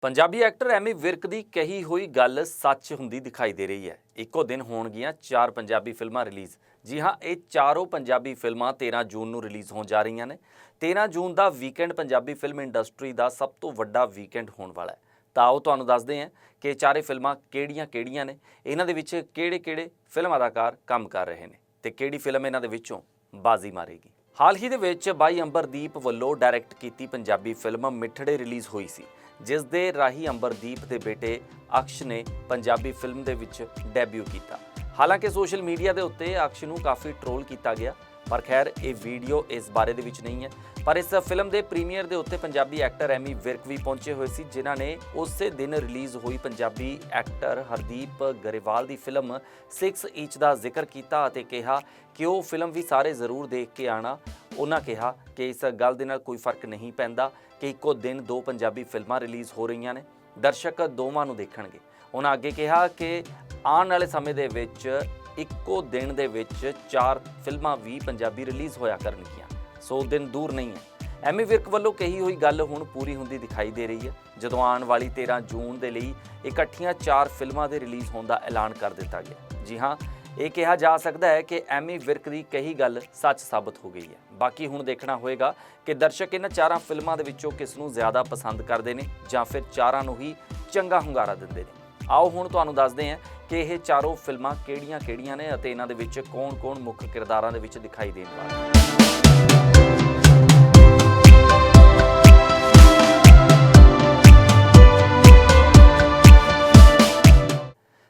Punjabi actor Ammy Virk ਦੀ ਕਹੀ ਹੋਈ ਗੱਲ ਸੱਚ ਹੁੰਦੀ ਦਿਖਾਈ ਦੇ ਰਹੀ ਹੈ। ਇੱਕੋ ਦਿਨ ਹੋਣਗੀਆਂ ਚਾਰ ਪੰਜਾਬੀ ਫਿਲਮਾਂ ਰਿਲੀਜ਼। ਜੀ ਹਾਂ, ਇਹ ਚਾਰੋਂ ਪੰਜਾਬੀ ਫਿਲਮਾਂ 13 ਜੂਨ ਨੂੰ ਰਿਲੀਜ਼ ਹੋਣ ਜਾ ਰਹੀਆਂ ਨੇ। 13 ਜੂਨ ਦਾ ਵੀਕਐਂਡ ਪੰਜਾਬੀ ਫਿਲਮ ਇੰਡਸਟਰੀ ਦਾ ਸਭ ਤੋਂ ਵੱਡਾ ਵੀਕਐਂਡ ਹੋਣ ਵਾਲਾ ਹੈ। ਤਾਂ ਆਓ ਤੁਹਾਨੂੰ ਦੱਸਦੇ ਹਾਂ ਕਿ ਇਹ ਚਾਰੇ ਫਿਲਮਾਂ ਕਿਹੜੀਆਂ-ਕਿਹੜੀਆਂ ਨੇ। ਇਹਨਾਂ ਦੇ ਵਿੱਚ ਕਿਹੜੇ-ਕਿਹੜੇ ਫਿਲਮ ਅਦਾਕਾਰ ਕੰਮ ਕਰ ਰਹੇ ਨੇ ਤੇ ਕਿਹੜੀ ਫਿਲਮ ਇਹਨਾਂ ਦੇ ਵਿੱਚੋਂ ਬਾਜ਼ੀ ਮਾਰੇਗੀ। ਹਾਲ ਹੀ ਦੇ ਵਿੱਚ ਬਾਈ ਅੰਬਰਦੀਪ ਵੱਲੋਂ ਡਾਇਰੈਕਟ ਕੀਤੀ ਪੰਜਾਬੀ ਫਿਲਮ ਮਿੱਠੜੇ ਰਿਲੀਜ਼ ਹੋਈ ਸੀ। ਜਿਸ ਦੇ ਰਾਹੀਂ ਅੰਬਰਦੀਪ ਦੇ ਬੇਟੇ ਅਕਸ਼ ਨੇ ਪੰਜਾਬੀ ਫਿਲਮ ਦੇ ਵਿੱਚ ਡੈਬਿਊ ਕੀਤਾ। ਹਾਲਾਂਕਿ ਸੋਸ਼ਲ ਮੀਡੀਆ ਦੇ ਉੱਤੇ ਅਕਸ਼ ਨੂੰ ਕਾਫੀ ਟ੍ਰੋਲ ਕੀਤਾ ਗਿਆ। ਪਰ ਖੈਰ, ਇਹ ਵੀਡੀਓ ਇਸ ਬਾਰੇ ਦੇ ਵਿੱਚ ਨਹੀਂ ਹੈ। ਪਰ ਇਸ ਫਿਲਮ ਦੇ ਪ੍ਰੀਮੀਅਰ ਦੇ ਉੱਤੇ ਪੰਜਾਬੀ ਐਕਟਰ ਐਮੀ ਵਿਰਕ ਵੀ ਪਹੁੰਚੇ ਹੋਏ ਸੀ, ਜਿਨ੍ਹਾਂ ਨੇ ਉਸੇ ਦਿਨ ਰਿਲੀਜ਼ ਹੋਈ ਪੰਜਾਬੀ ਐਕਟਰ ਹਰਦੀਪ ਗਰੇਵਾਲ ਦੀ ਫਿਲਮ 6 ਇੰਚ ਦਾ ਜ਼ਿਕਰ ਕੀਤਾ ਅਤੇ ਕਿਹਾ ਕਿ ਉਹ ਫਿਲਮ ਵੀ ਸਾਰੇ ਜ਼ਰੂਰ ਦੇਖ ਕੇ ਆਣਾ ਉਹਨਾਂ ਕਿਹਾ ਕਿ ਇਸ ਗੱਲ ਦੇ ਨਾਲ ਕੋਈ ਫ਼ਰਕ ਨਹੀਂ ਪੈਂਦਾ ਕਿ ਇੱਕੋ ਦਿਨ ਦੋ ਪੰਜਾਬੀ ਫਿਲਮਾਂ ਰਿਲੀਜ਼ ਹੋ ਰਹੀਆਂ ਨੇ। ਦਰਸ਼ਕ ਦੋਵਾਂ ਨੂੰ ਦੇਖਣਗੇ। ਉਹਨਾਂ ਅੱਗੇ ਕਿਹਾ ਕਿ ਆਉਣ ਵਾਲੇ ਸਮੇਂ ਦੇ ਵਿੱਚ ਇੱਕੋ ਦਿਨ ਦੇ ਵਿੱਚ ਚਾਰ ਫਿਲਮਾਂ ਵੀ ਪੰਜਾਬੀ ਰਿਲੀਜ਼ ਹੋਇਆ ਕਰਨਗੀਆਂ। ਸੋ ਦਿਨ ਦੂਰ ਨਹੀਂ ਹੈ। ਐਮੀ ਵਿਰਕ ਵੱਲੋਂ ਕਹੀ ਹੋਈ ਗੱਲ ਹੁਣ ਪੂਰੀ ਹੁੰਦੀ ਦਿਖਾਈ ਦੇ ਰਹੀ ਹੈ। ਜਦੋਂ ਆਉਣ ਵਾਲੀ 13 ਜੂਨ ਦੇ ਲਈ ਇਕੱਠੀਆਂ ਚਾਰ ਫਿਲਮਾਂ ਦੇ ਰਿਲੀਜ਼ ਹੋਣ ਦਾ ਐਲਾਨ ਕਰ ਦਿੱਤਾ ਗਿਆ ਜੀ ਹਾਂ, ਇਹ ਕਿਹਾ ਜਾ ਸਕਦਾ ਹੈ ਕਿ ਐਮੀ ਵਿਰਕ ਦੀ ਕਹੀ ਗੱਲ ਸੱਚ ਸਾਬਤ ਹੋ ਗਈ ਹੈ। ਬਾਕੀ ਹੁਣ ਦੇਖਣਾ ਹੋਏਗਾ ਕਿ ਦਰਸ਼ਕ ਇਹਨਾਂ ਚਾਰਾਂ ਫਿਲਮਾਂ ਦੇ ਵਿੱਚੋਂ ਕਿਸ ਨੂੰ ਜ਼ਿਆਦਾ ਪਸੰਦ ਕਰਦੇ ਨੇ ਜਾਂ ਫਿਰ ਚਾਰਾਂ ਨੂੰ ਹੀ ਚੰਗਾ ਹੁੰਗਾਰਾ ਦਿੰਦੇ ਨੇ। ਆਓ ਹੁਣ ਤੁਹਾਨੂੰ ਦੱਸਦੇ ਹਾਂ ਕਿ ਇਹ ਚਾਰੋਂ ਫਿਲਮਾਂ ਕਿਹੜੀਆਂ-ਕਿਹੜੀਆਂ ਨੇ ਅਤੇ ਇਹਨਾਂ ਦੇ ਵਿੱਚ ਕੌਣ-ਕੌਣ ਮੁੱਖ ਕਿਰਦਾਰਾਂ ਦੇ ਵਿੱਚ ਦਿਖਾਈ ਦੇਣ ਵਾਲੇ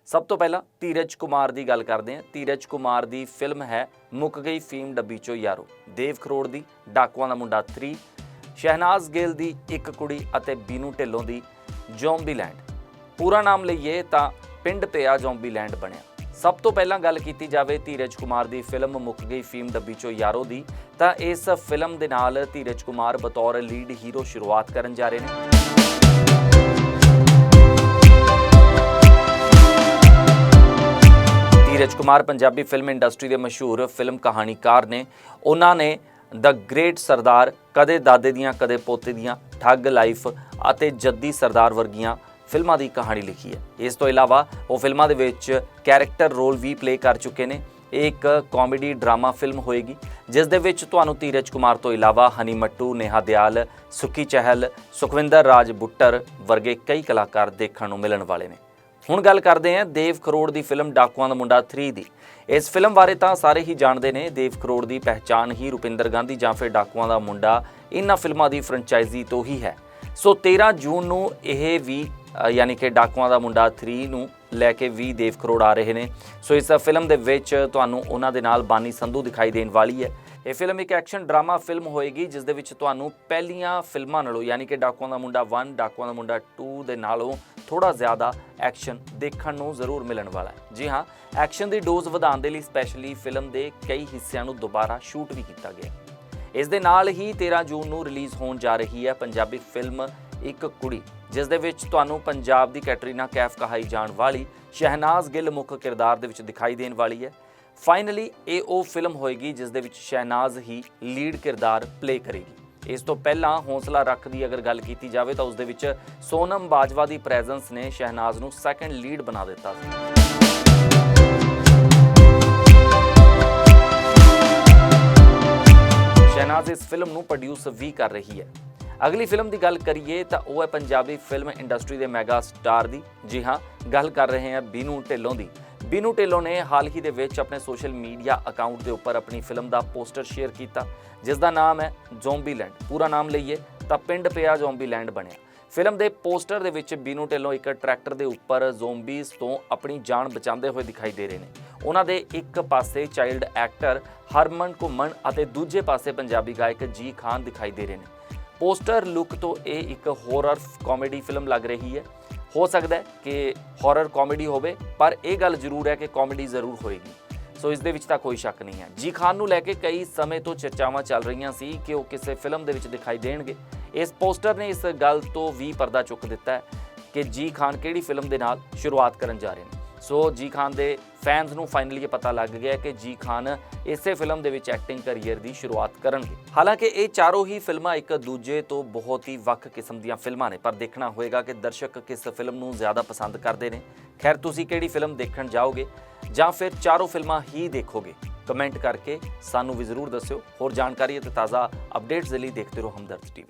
ਸਭ ਤੋਂ ਪਹਿਲਾਂ ਧੀਰਜ ਕੁਮਾਰ ਦੀ ਗੱਲ ਕਰਦੇ ਹਾਂ। ਧੀਰਜ ਕੁਮਾਰ ਦੀ ਫਿਲਮ ਹੈ ਮੁੱਕ ਗਈ ਫੀਮ ਡੱਬੀ ਚੋ ਯਾਰੋ। ਦੇਵ ਖਰੋੜ ਦੀ, ਡਾਕੂਆਂ ਦਾ ਮੁੰਡਾ 3 ਸ਼ਹਿਨਾਜ਼ ਗਿੱਲ ਦੀ ਇੱਕ ਕੁੜੀ ਅਤੇ ਬੀਨੂ ਢਿੱਲੋਂ ਦੀ ਜ਼ੋਂਬੀਲੈਂਡ। ਪੂਰਾ ਨਾਮ ਲਈਏ ਤਾਂ ਪਿੰਡ ਪਿਆ ਜ਼ੋਂਬੀਲੈਂਡ ਬਣਿਆ। ਸਭ ਤੋਂ ਪਹਿਲਾਂ ਗੱਲ ਕੀਤੀ ਜਾਵੇ ਧੀਰਜ ਕੁਮਾਰ ਦੀ ਫਿਲਮ ਮੁੱਕ ਗਈ ਫੀਮ ਡੱਬੀ ਚੋ ਯਾਰੋ ਦੀ, ਤਾਂ ਇਸ ਫਿਲਮ ਦੇ ਨਾਲ ਧੀਰਜ ਕੁਮਾਰ ਬਤੌਰ ਲੀਡ ਹੀਰੋ ਸ਼ੁਰੂਆਤ ਕਰਨ ਜਾ ਰਹੇ ਨੇ। ਧੀਰਜ ਕੁਮਾਰ ਪੰਜਾਬੀ ਫਿਲਮ ਇੰਡਸਟਰੀ ਦੇ ਮਸ਼ਹੂਰ ਫਿਲਮ ਕਹਾਣੀਕਾਰ ਨੇ। ਉਹਨਾਂ ਨੇ ਦ ਗ੍ਰੇਟ ਸਰਦਾਰ ਕਦੇ ਦਾਦੇ ਦੀਆਂ, ਕਦੇ ਪੋਤੇ ਦੀਆਂ, ਠੱਗ ਲਾਈਫ ਅਤੇ ਜੱਦੀ ਸਰਦਾਰ ਵਰਗੀਆਂ ਫਿਲਮਾਂ ਦੀ ਕਹਾਣੀ ਲਿਖੀ ਹੈ। ਇਸ ਤੋਂ ਇਲਾਵਾ ਉਹ ਫਿਲਮਾਂ ਦੇ ਵਿੱਚ ਕੈਰੈਕਟਰ ਰੋਲ ਵੀ ਪਲੇ ਕਰ ਚੁੱਕੇ ਨੇ। ਇਹ ਇੱਕ ਕਾਮੇਡੀ ਡਰਾਮਾ ਫਿਲਮ ਹੋਏਗੀ, ਜਿਸ ਦੇ ਵਿੱਚ ਤੁਹਾਨੂੰ ਧੀਰਜ ਕੁਮਾਰ ਤੋਂ ਇਲਾਵਾ ਹਨੀ ਮੱਟੂ, ਨੇਹਾ ਦਿਆਲ ਸੁੱਕੀ ਚਹਿਲ, ਸੁਖਵਿੰਦਰ ਰਾਜ ਬੁੱਟਰ ਵਰਗੇ ਕਈ ਕਲਾਕਾਰ ਦੇਖਣ ਨੂੰ ਮਿਲਣ ਵਾਲੇ ਨੇ। ਹੁਣ ਗੱਲ ਕਰਦੇ ਹਾਂ ਦੇਵ ਕਰੋੜ ਦੀ ਫਿਲਮ ਡਾਕੂਆਂ ਦਾ ਮੁੰਡਾ 3 ਦੀ। ਇਸ ਫਿਲਮ ਬਾਰੇ ਤਾਂ ਸਾਰੇ ਹੀ ਜਾਣਦੇ ਨੇ, ਦੇਵ ਕਰੋੜ ਦੀ ਪਹਿਚਾਣ ਹੀ ਰੁਪਿੰਦਰ ਗਾਂਧੀ ਜਾਂ ਫਿਰ ਡਾਕੂਆਂ ਦਾ ਮੁੰਡਾ ਇਹਨਾਂ ਫਿਲਮਾਂ ਦੀ ਫਰੈਂਚਾਈਜ਼ੀ ਤੋਂ ਹੀ ਹੈ। ਸੋ 13 ਜੂਨ ਨੂੰ ਇਹ ਵੀ ਯਾਨੀ ਕਿ ਡਾਕੂਆਂ ਦਾ ਮੁੰਡਾ 3 ਨੂੰ ਲੈ ਕੇ ਵੀ ਦੇਵ ਕਰੋੜ ਆ ਰਹੇ ਨੇ। ਸੋ ਇਸ ਫਿਲਮ ਦੇ ਵਿੱਚ ਤੁਹਾਨੂੰ ਉਹਨਾਂ ਦੇ ਨਾਲ ਬਾਨੀ ਸੰਧੂ ਦਿਖਾਈ ਦੇਣ ਵਾਲੀ ਹੈ। ਇਹ ਫਿਲਮ ਇੱਕ ਐਕਸ਼ਨ ਡਰਾਮਾ ਫਿਲਮ ਹੋਏਗੀ, ਜਿਸ ਦੇ ਵਿੱਚ ਤੁਹਾਨੂੰ ਪਹਿਲੀਆਂ ਫਿਲਮਾਂ ਨਾਲੋਂ ਯਾਨੀ ਕਿ ਡਾਕੂਆਂ ਦਾ ਮੁੰਡਾ 1 ਡਾਕੂਆਂ ਦਾ ਮੁੰਡਾ 2 ਦੇ ਨਾਲੋਂ ਥੋੜਾ ਜ਼ਿਆਦਾ ਐਕਸ਼ਨ ਦੇਖਣ ਨੂੰ ਜ਼ਰੂਰ ਮਿਲਣ ਵਾਲਾ ਹੈ। ਜੀ ਹਾਂ, ਐਕਸ਼ਨ ਦੀ ਡੋਜ਼ ਵਧਾਉਣ ਦੇ ਲਈ ਸਪੈਸ਼ਲੀ ਫਿਲਮ ਦੇ ਕਈ ਹਿੱਸਿਆਂ ਨੂੰ ਦੁਬਾਰਾ ਸ਼ੂਟ ਵੀ ਕੀਤਾ ਗਿਆ ਇਸ ਦੇ ਨਾਲ ਹੀ 13 ਜੂਨ ਨੂੰ ਰਿਲੀਜ਼ ਹੋਣ ਜਾ ਰਹੀ ਹੈ ਪੰਜਾਬੀ ਫਿਲਮ ਇੱਕ ਕੁੜੀ। ਜਿਸ ਦੇ ਵਿੱਚ ਤੁਹਾਨੂੰ ਪੰਜਾਬ ਦੀ ਕੈਟਰੀਨਾ ਕੈਫ ਕਹਾਈ ਜਾਣ ਵਾਲੀ ਸ਼ਹਿਨਾਜ਼ ਗਿੱਲ ਮੁੱਖ ਕਿਰਦਾਰ ਦੇ ਵਿੱਚ ਦਿਖਾਈ ਦੇਣ ਵਾਲੀ ਹੈ। ਫਾਈਨਲੀ ਇਹ ਉਹ ਫਿਲਮ ਹੋਏਗੀ ਜਿਸ ਦੇ ਵਿੱਚ ਸ਼ਹਿਨਾਜ਼ ਹੀ ਲੀਡ ਕਿਰਦਾਰ ਪਲੇ ਕਰੇਗੀ। ਇਸ ਤੋਂ ਪਹਿਲਾਂ ਹੌਸਲਾ ਰੱਖ ਦੀ ਅਗਰ ਗੱਲ ਕੀਤੀ ਜਾਵੇ ਤਾਂ ਉਸ ਦੇ ਵਿੱਚ ਸੋਨਮ ਬਾਜਵਾ ਦੀ ਪ੍ਰੈਜ਼ੈਂਸ ਨੇ ਸ਼ਹਿਨਾਜ਼ ਨੂੰ ਸੈਕੰਡ ਲੀਡ ਬਣਾ ਦਿੱਤਾ ਸੀ। ਸ਼ਹਿਨਾਜ਼ ਇਸ ਫਿਲਮ ਨੂੰ ਪ੍ਰੋਡਿਊਸ ਵੀ ਕਰ ਰਹੀ ਹੈ। ਅਗਲੀ ਫਿਲਮ ਦੀ ਗੱਲ ਕਰੀਏ ਤਾਂ ਉਹ ਹੈ ਪੰਜਾਬੀ ਫਿਲਮ ਇੰਡਸਟਰੀ ਦੇ ਮੈਗਾ ਸਟਾਰ ਦੀ। ਜੀ ਹਾਂ, ਗੱਲ ਕਰ ਰਹੇ ਹਾਂ ਬੀਨੂ ਢਿੱਲੋਂ ਦੀ। ਬੀਨੂ ਢਿੱਲੋਂ ਨੇ ਹਾਲ ਹੀ ਦੇ ਵਿੱਚ ਆਪਣੇ ਸੋਸ਼ਲ ਮੀਡੀਆ ਅਕਾਊਂਟ ਦੇ ਉੱਪਰ ਆਪਣੀ ਫਿਲਮ ਦਾ ਪੋਸਟਰ ਸ਼ੇਅਰ ਕੀਤਾ, ਜਿਸ ਦਾ ਨਾਮ ਹੈ ਜ਼ੋਂਬੀਲੈਂਡ। ਪੂਰਾ ਨਾਮ ਲਈਏ ਤਾਂ ਪਿੰਡ ਪਿਆ ਜ਼ੋਂਬੀਲੈਂਡ ਬਣਿਆ। ਫਿਲਮ ਦੇ ਪੋਸਟਰ ਦੇ ਵਿੱਚ ਬੀਨੂ ਢਿੱਲੋਂ ਇੱਕ ਟਰੈਕਟਰ ਦੇ ਉੱਪਰ ਜ਼ੋਂਬੀਜ਼ ਤੋਂ ਆਪਣੀ ਜਾਨ ਬਚਾਉਂਦੇ ਹੋਏ ਦਿਖਾਈ ਦੇ ਰਹੇ ਨੇ। ਉਹਨਾਂ ਦੇ ਇੱਕ ਪਾਸੇ ਚਾਈਲਡ ਐਕਟਰ ਹਰਮਨ ਘੁੰਮਣ ਅਤੇ ਦੂਜੇ ਪਾਸੇ ਪੰਜਾਬੀ ਗਾਇਕ ਜੀ ਖਾਨ ਦਿਖਾਈ ਦੇ ਰਹੇ ਨੇ। ਪੋਸਟਰ ਲੁੱਕ ਤੋਂ ਇਹ ਇੱਕ ਹੋਰਰ ਕਾਮੇਡੀ ਫਿਲਮ ਲੱਗ ਰਹੀ ਹੈ। ਹੋ ਸਕਦਾ ਹੈ ਕਿ ਹਾਰਰ ਕਾਮੇਡੀ ਹੋਵੇ, ਪਰ ਇਹ ਗੱਲ ਜ਼ਰੂਰ ਹੈ ਕਿ ਕਾਮੇਡੀ ਜ਼ਰੂਰ ਹੋਏਗੀ। ਸੋ ਇਸ ਦੇ ਵਿੱਚ ਤਾਂ ਕੋਈ ਸ਼ੱਕ ਨਹੀਂ ਹੈ। ਜੀ ਖਾਨ ਨੂੰ ਲੈ ਕੇ ਕਈ ਸਮੇਂ ਤੋਂ ਚਰਚਾਵਾਂ ਚੱਲ ਰਹੀਆਂ ਸੀ ਕਿ ਉਹ ਕਿਸੇ ਫਿਲਮ ਦੇ ਵਿੱਚ ਦਿਖਾਈ ਦੇਣਗੇ। ਇਸ ਪੋਸਟਰ ਨੇ ਇਸ ਗੱਲ ਤੋਂ ਵੀ ਪਰਦਾ ਚੁੱਕ ਦਿੱਤਾ ਹੈ ਕਿ ਜੀ ਖਾਨ ਕਿਹੜੀ ਫਿਲਮ ਦੇ ਨਾਲ ਸ਼ੁਰੂਆਤ ਕਰਨ ਜਾ ਰਹੇ ਨੇ। ਸੋ ਜੀ ਖਾਨ ਦੇ ਫੈਨਸ ਨੂੰ ਫਾਈਨਲੀ ਇਹ ਪਤਾ ਲੱਗ ਗਿਆ ਕਿ ਜੀ ਖਾਨ ਇਸੇ ਫਿਲਮ ਦੇ ਵਿੱਚ ਐਕਟਿੰਗ ਕੈਰੀਅਰ ਦੀ ਸ਼ੁਰੂਆਤ ਕਰਨਗੇ। ਹਾਲਾਂਕਿ ਇਹ ਚਾਰੋਂ ਹੀ ਫਿਲਮਾਂ ਇੱਕ ਦੂਜੇ ਤੋਂ ਬਹੁਤ ਹੀ ਵੱਖ ਕਿਸਮ ਦੀਆਂ ਫਿਲਮਾਂ ਨੇ, ਪਰ ਦੇਖਣਾ ਹੋਏਗਾ ਕਿ ਦਰਸ਼ਕ ਕਿਸ ਫਿਲਮ ਨੂੰ ਜ਼ਿਆਦਾ ਪਸੰਦ ਕਰਦੇ ਨੇ। ਖੈਰ, ਤੁਸੀਂ ਕਿਹੜੀ ਫਿਲਮ ਦੇਖਣ ਜਾਓਗੇ ਜਾਂ ਫਿਰ ਚਾਰੋਂ ਫਿਲਮਾਂ ਹੀ ਦੇਖੋਗੇ? ਕਮੈਂਟ ਕਰਕੇ ਸਾਨੂੰ ਵੀ ਜ਼ਰੂਰ ਦੱਸਿਓ। ਹੋਰ ਜਾਣਕਾਰੀ ਅਤੇ ਤਾਜ਼ਾ ਅਪਡੇਟਸ ਦੇ ਲਈ ਦੇਖਦੇ ਰਹੋ ਹਮਦਰਦ ਟੀਵੀ